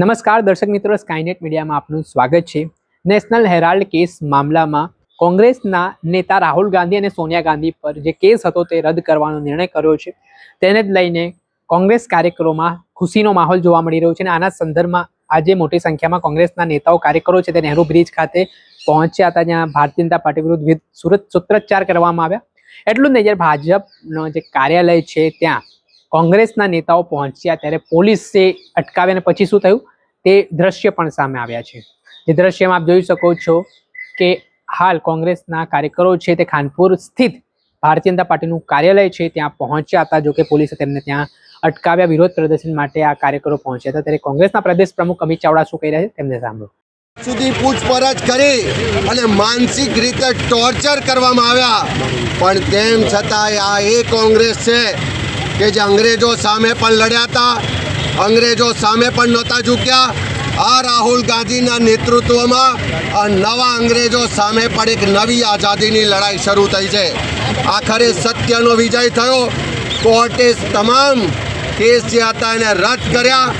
નમસ્કાર દર્શક મિત્રો સ્કાયનેટ મીડિયામાં આપનું સ્વાગત છે. નેશનલ હેરાલ્ડ કેસ મામલામાં કોંગ્રેસના નેતા રાહુલ ગાંધી અને સોનિયા ગાંધી પર જે કેસ હતો તે રદ કરવાનો નિર્ણય કર્યો છે. તેને જ લઈને કોંગ્રેસ કાર્યકરોમાં ખુશીનો માહોલ જોવા મળી રહ્યો છે અને આના સંદર્ભમાં આજે મોટી સંખ્યામાં કોંગ્રેસના નેતાઓ કાર્યકરો છે તે નહેરુ બ્રિજ ખાતે પહોંચ્યા હતા, જ્યાં ભારતીય જનતા પાર્ટી વિરુદ્ધ સુરત સૂત્રોચ્ચાર કરવામાં આવ્યા. એટલું જ નહીં, જ્યારે ભાજપનો જે કાર્યાલય છે ત્યાં કોંગ્રેસના નેતાઓ પહોંચ્યા ત્યારે પોલીસે અટકાવ્યા પછી શું થયું? તે દ્રશ્ય પણ સામે આવ્યા છે. જે દ્રશ્યમાં આપ જોઈ શકો છો કે હાલ કોંગ્રેસના કાર્યકરો છે તે ખાનપુર સ્થિત ભારતીય જનતા પાર્ટીનું કાર્યાલય છે. ત્યાં પહોંચ્યા હતા જો કે પોલીસે તેમને ત્યાં અટકાવ્યા. વિરોધ પ્રદર્શન માટે આ કાર્યકરો પહોંચ્યા હતા. ત્યારે કોંગ્રેસના પ્રદેશ પ્રમુખ અમિત ચાવડા શું કહી રહ્યા છે તેમને સાંભળો. સુધી પૂછપરછ કરી અને માનસિક રીતે ટોર્ચર કરવામાં આવ્યા, પણ તેમ છતાંય આ એ કોંગ્રેસ છે કે જે અંગ્રેજો સામે પણ લડ્યા હતા, અંગ્રેજો સામે પણ નહોતા ઝૂક્યા. આ રાહુલ ગાંધીના નેતૃત્વમાં નવા અંગ્રેજો સામે પણ એક નવી આઝાદીની લડાઈ શરૂ થઈ છે. આખરે સત્યનો વિજય થયો. કોર્ટે તમામ કેસ જે હતા એને રદ કર્યા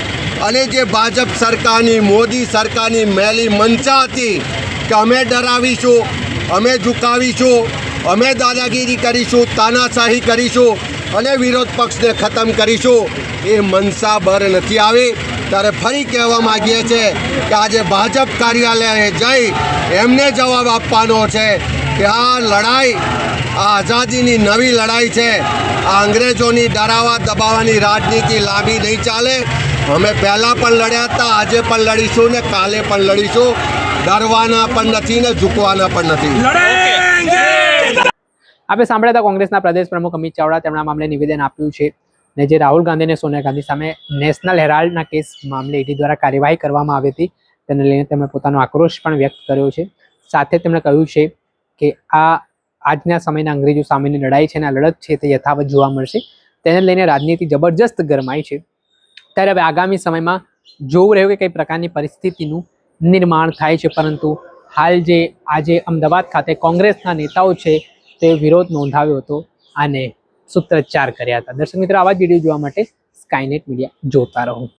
અને જે ભાજપ સરકારની, મોદી સરકારની મેલી મંચા હતી કે અમે ડરાવીશું, અમે ઝુકાવીશું અમે દાદાગીરી કરીશું, તાનાશાહી કરીશું અને વિરોધ પક્ષને ખતમ કરીશું. એ મનસા બર નથી આવી. ત્યારે ફરી કહેવા માગીએ છીએ કે આજે ભાજપ કાર્યાલયે જઈ એમને જવાબ આપવાનો છે કે આ લડાઈ, આ આઝાદીની નવી લડાઈ છે. આ અંગ્રેજોની ડરાવા દબાવવાની રાજનીતિ લાંબી નહીં ચાલે. અમે પહેલાં પણ લડ્યા હતા, આજે પણ લડીશું ને કાલે પણ લડીશું. ડરવાના પણ નથી ને ઝૂકવાના પણ નથી. આપણે સાંભળ્યા હતા કોંગ્રેસના પ્રદેશ પ્રમુખ અમિત ચાવડા તેમણે આ મામલે નિવેદન આપ્યું છે ને જે રાહુલ ગાંધી અને સોનિયા ગાંધી સામે નેશનલ હેરાલ્ડના કેસ મામલે ઈડી દ્વારા કાર્યવાહી કરવામાં આવી હતી. તેને લઈને તેમણે પોતાનો આક્રોશ પણ વ્યક્ત કર્યો છે. સાથે તેમણે કહ્યું છે કે આ આજના સમયના અંગ્રેજો સામેની લડાઈ છે અને આ લડત છે તે યથાવત જોવા મળશે. તેને લઈને રાજનીતિ જબરજસ્ત ગરમાઈ છે. ત્યારે હવે આગામી સમયમાં જોવું રહ્યું કે કઈ પ્રકારની પરિસ્થિતિનું નિર્માણ થાય છે. પરંતુ હાલ જે આજે અમદાવાદ ખાતે કોંગ્રેસના નેતાઓ છે તે વિરોધ નોંધાવ્યો હતો અને સૂત્રોચ્ચાર કર્યા હતા. દર્શક મિત્રો, આવા જ વીડિયો જોવા માટે સ્કાયનેટ મીડિયા જોતા રહો.